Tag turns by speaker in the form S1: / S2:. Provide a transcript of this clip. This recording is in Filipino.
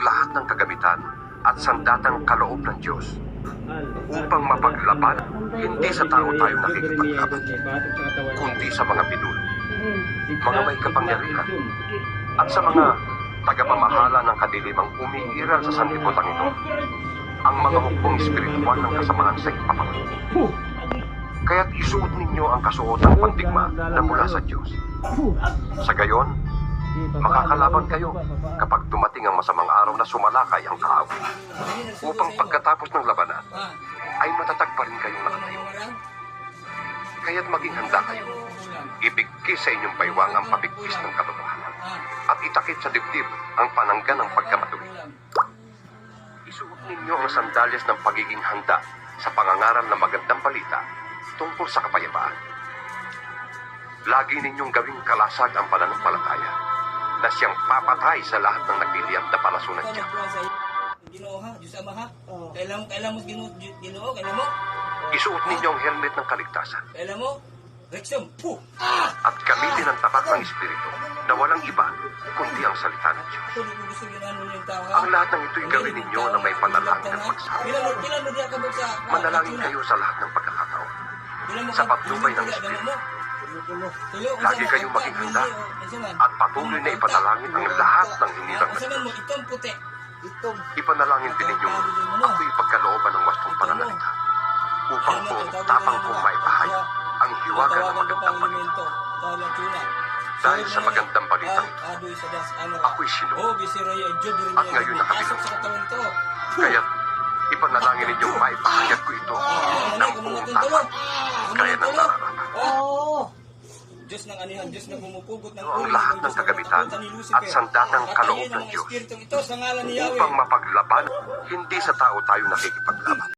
S1: lahat ng kagamitan at sandatang kaloob ng Diyos upang mapaglaban hindi sa tao tayo nakikipaglaban, kundi sa mga pinuno mga may kapangyarihan, at sa mga tagapamahala ng kadilimang umiiral sa sanlibutan ito, ang mga hukbong espiritual ng kasamaan sa ipapangalan. Kaya't isuot ninyo ang kasuotang pandigma na mula sa Diyos. Sa gayon, makakalaban kayo kapag dumating ang masamang araw na sumalakay ang kaaway, upang pagkatapos ng labanan, ay matatag pa rin kayong nakatayo. Kaya't maging handa kayo. Ibigkis sa inyong baywang ang pabigkis ng katotohanan at itakip sa dibdib ang panangga ng pagkamatuwid. Isuot ninyo ang sandalyas ng pagiging handa sa pangangaral ng magandang balita tungkol sa kapayapaan. Lagi ninyong gawing kalasag ang pananampalataya na siyang papatay sa lahat ng nagliliyab na palasunan niya.
S2: Ginoo ha, Diyos Ama ha. Kailan mo, kailan mo Ginoo, Ginoo, kailan mo?
S1: Isuot ninyo ang helmet ng kaligtasan
S2: Kailan mo? Rexum, puh!
S1: at gamitin ang tapat ng Espiritu na walang iba kundi ang salita ng Diyos. Ang lahat ng ito'y gawin ninyo na may panalangin at pagsabi. Manalangin kayo sa lahat ng pagkakataon. Sa patnubay ng Espiritu. Lagi kayong
S2: man?
S1: at patuloy na ipanalangin ang lahat ng hinirang. Ipanalangin din ninyo ako ipagkalooban ng wastong pananalita upang po tapang kong maipahayag ang hiwaga ng magandang balita. Dahil sa magandang balita ako'y sinuot. At ngayon nakabilog. Kaya't ipanalangin ninyong maipahayag ko ito ng buong tapat kaya ng.
S2: Diyos ng anihan, Diyos na pumupugot ng
S1: Ang lahat ng kagamitan at sandatang kaloob ng Diyos
S2: Ito sa ngalan ni Yahweh.
S1: upang mapaglaban, hindi sa tao tayo nakikipaglaban,